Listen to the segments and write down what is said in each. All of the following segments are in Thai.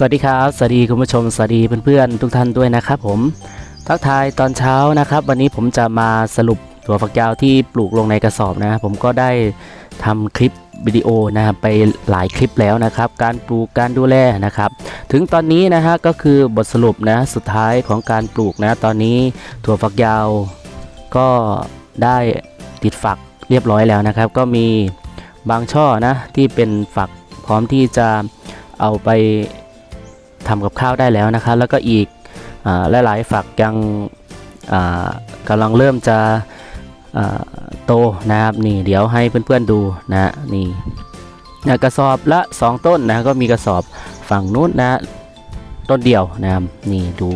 สวัสดีครับ สวัสดีคุณผู้ชม สวัสดีเพื่อนๆทุกท่านด้วยนะครับผม ทักทายตอนเช้านะครับ วันนี้ผมจะมาสรุปถั่วฝักยาวที่ปลูกลงในกระสอบนะ ผมก็ได้ทำคลิปวิดีโอนะครับไปหลายคลิปแล้วนะครับ การปลูกการดูแลนะครับ ถึงตอนนี้นะฮะก็คือบทสรุปนะสุดท้ายของการปลูกนะตอนนี้ถั่วฝักยาวก็ได้ติดฝักเรียบร้อยแล้วนะครับ ก็มีบางช่อนะที่เป็นฝักพร้อมที่จะเอาไป ทำกับข้าวได้แล้วนะครับแล้วก็อีกอหลายๆฝักยังอ่ากำลังเริ่มจะโตนะครับนี่เดี๋ยวให้เพื่อนๆดูนะนี่นะกระสอบละ 2 ต้นนะก็มีกระสอบฝั่งนู้นนะต้นเดียวนะครับนี่ดู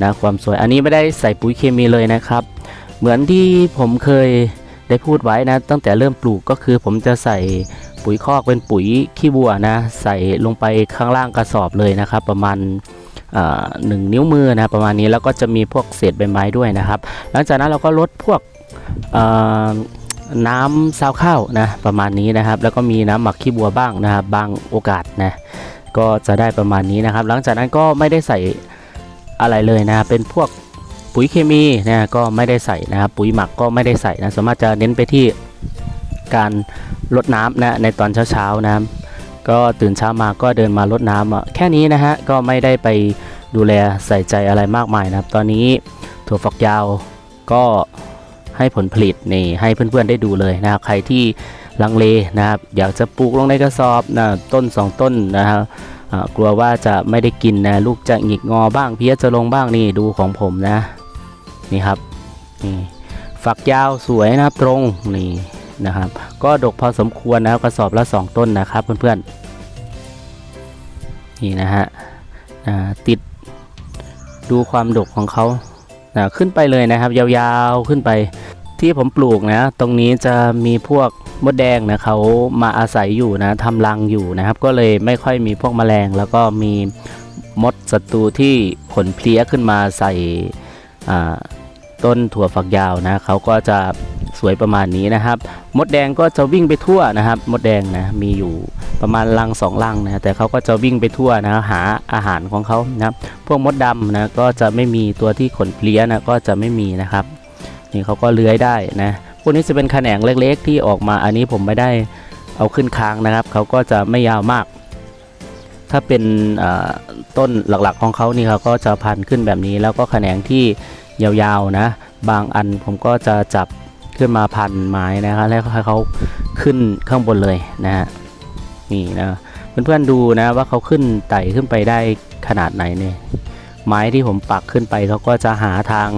นะความสวยอันนี้ไม่ได้ใส่ปุ๋ยเคมีเลยนะครับ เหมือนที่ผมเคย ได้พูดไว้นะ ตั้งแต่เริ่มปลูกก็คือผมจะใส่ปุ๋ยคอกเป็นปุ๋ยขี้วัวนะ ใส่ลงไปข้างล่างกระสอบเลยนะครับ ประมาณหนึ่งนิ้วมือนะประมาณนี้แล้วก็จะมีพวกเศษใบไม้ด้วยนะครับ หลังจากนั้นเราก็ลดพวกน้ำซาวข้าวนะประมาณนี้นะครับ แล้วก็มีน้ำหมักขี้บัวบ้างนะครับบางโอกาสนะก็จะได้ประมาณนี้นะครับ หลังจากนั้นก็ไม่ได้ใส่อะไรเลยนะเป็นพวก ปุ๋ยเคมีนะก็ไม่ได้ใส่นะครับปุ๋ยหมักก็ไม่ได้ใส่นะสามารถจะเน้นไปที่การลดน้ำนะในตอนเช้าๆนะครับก็ตื่นเช้ามาก็เดินมารดน้ำอะแค่นี้นะฮะก็ไม่ได้ไปดูแลใส่ใจอะไรมากมายนะครับ ตอนนี้ถั่วฝักยาวก็ให้ผลผลิตนี่ให้เพื่อนๆได้ดูเลยนะครับใครที่ลังเลนะครับ อยากจะปลูกลงในกระสอบนะต้น 2 ต้นนะครับกลัวว่าจะไม่ได้กินนะลูกจะหงิกงอบ้างเพี้ยจะลงบ้างนี่ดูของผมนะ นี่ครับนี่ฝักยาวสวยนะครับตรงนี่นะครับ ก็ดกพอสมควรนะครับกระสอบละ 2 ต้นนะครับเพื่อนๆนี่นะฮะติดดูความดกของเขาขึ้นไปเลยนะครับ ยาวๆขึ้นไปที่ผมปลูกนะ ตรงนี้จะมีพวกมดแดงนะเขามาอาศัยอยู่นะทำรังอยู่นะครับ ก็เลยไม่ค่อยมีพวกแมลง แล้วก็มีมดศัตรูที่ผลเพลี้ยขึ้นมาใส่ ต้นถั่วฝักยาวนะเขาก็จะสวยประมาณนี้นะครับ มดแดงก็จะวิ่งไปทั่วนะครับ มดแดงนะมีอยู่ประมาณรังสองรังนะแต่เขาก็จะวิ่งไปทั่วนะหาอาหารของเขานะพวกมดดำนะก็จะไม่มีตัวที่ขนเพลี้ยนะก็จะไม่มีนะครับนี่เขาก็เลื้อยได้นะพวกนี้จะเป็นแขนงเล็กๆ ที่ออกมาอันนี้ผมไม่ได้เอาขึ้นค้างนะครับเขาก็จะไม่ยาวมาก ถ้าเป็นต้นหลักๆของเขานี่เขาก็จะพันขึ้นแบบนี้แล้วก็แขนงที่ ยาวๆนะ บางอันผมก็จะจับขึ้นมาพันไม้นะครับแล้วให้เขาขึ้นข้างบนเลยนะฮะนี่นะเพื่อนๆดูนะว่าเขาขึ้นไต่ขึ้นไปได้ขนาดไหนเนี่ยไม้ที่ผมปักขึ้นไปเขาก็จะหาทาง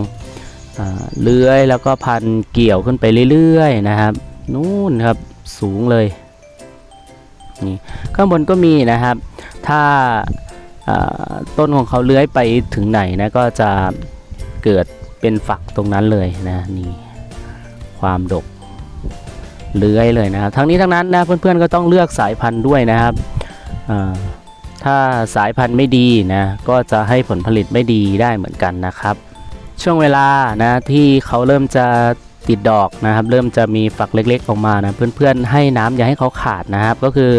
เลื้อยแล้วก็พันเกี่ยวขึ้นไปเรื่อยๆนะครับ นู่นครับสูงเลยนี่ข้างบนก็มีนะครับ ถ้าต้นของเขาเลื้อยไปถึงไหนนะก็จะ เกิดเป็นฝักตรงนั้นเลยนะนี่ความดกเลื้อยเลยนะครับทั้งนี้ทั้งนั้นนะเพื่อนๆก็ต้องเลือกสายพันธุ์ด้วยนะครับถ้าสายพันธุ์ไม่ดีนะก็จะให้ผลผลิตไม่ดีได้เหมือนกันนะครับ ช่วงเวลานะที่เขาเริ่มจะติดดอกนะครับ เริ่มจะมีฝักเล็กๆออกมานะเพื่อนๆให้น้ำอย่าให้เขาขาดนะครับ ก็คือ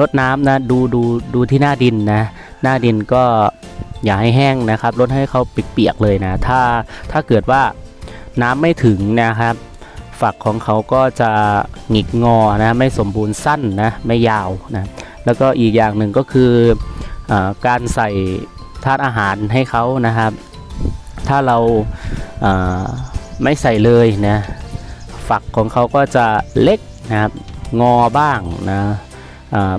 ลดน้ำนะดูดูดูที่หน้าดินนะหน้าดินก็ อย่าให้แห้งนะครับลดให้เขาเปียกๆเลยนะ ถ้าถ้าเกิดว่าน้ำไม่ถึงนะครับ ฝักของเขาก็จะหงิกงอนะไม่สมบูรณ์สั้นนะไม่ยาวนะแล้วก็อีกอย่างหนึ่งก็คืออการใส่ธาตุอาหารให้เขานะครับ ถ้าเราไม่ใส่เลยนะฝักของเขาก็จะเล็กนะครับงอบ้างนะ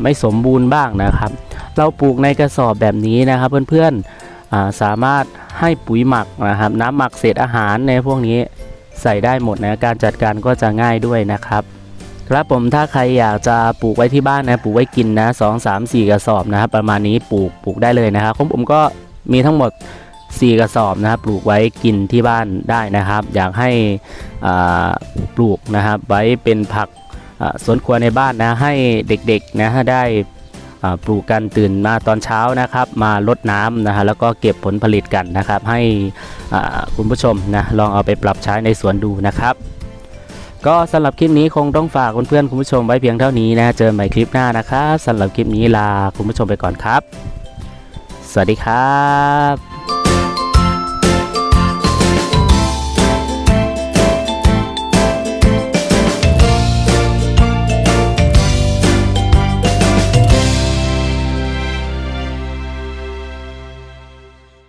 ไม่สมบูรณ์บ้างนะครับ เราปลูกในกระสอบแบบนี้นะครับเพื่อนๆสามารถให้ปุ๋ยหมักนะครับน้ำหมักเศษอาหารในพวกนี้ใส่ได้หมดนะการจัดการก็จะง่ายด้วยนะครับ ครับผมถ้าใครอยากจะปลูกไว้ที่บ้านนะปลูกไว้กินนะสองสามสี่กระสอบนะครับประมาณนี้ปลูกปลูกได้เลยนะครับของผมก็มีทั้งหมด 4 กระสอบนะครับปลูกไว้กินที่บ้านได้นะครับ อยากให้ปลูกนะครับไว้เป็นผักสวนครัวในบ้านนะให้เด็กๆนะได้ ปลูกกันตื่นมาตอนเช้านะครับ มาลดน้ำนะฮะแล้วก็เก็บผลผลิตกันนะครับ ให้คุณผู้ชมนะลองเอาไปปรับใช้ในสวนดูนะครับ ก็สำหรับคลิปนี้คงต้องฝากเพื่อนๆคุณผู้ชมไว้เพียงเท่านี้นะเจอกันใหม่คลิปหน้านะครับสำหรับคลิปนี้ลาคุณผู้ชมไปก่อนครับ สวัสดีครับ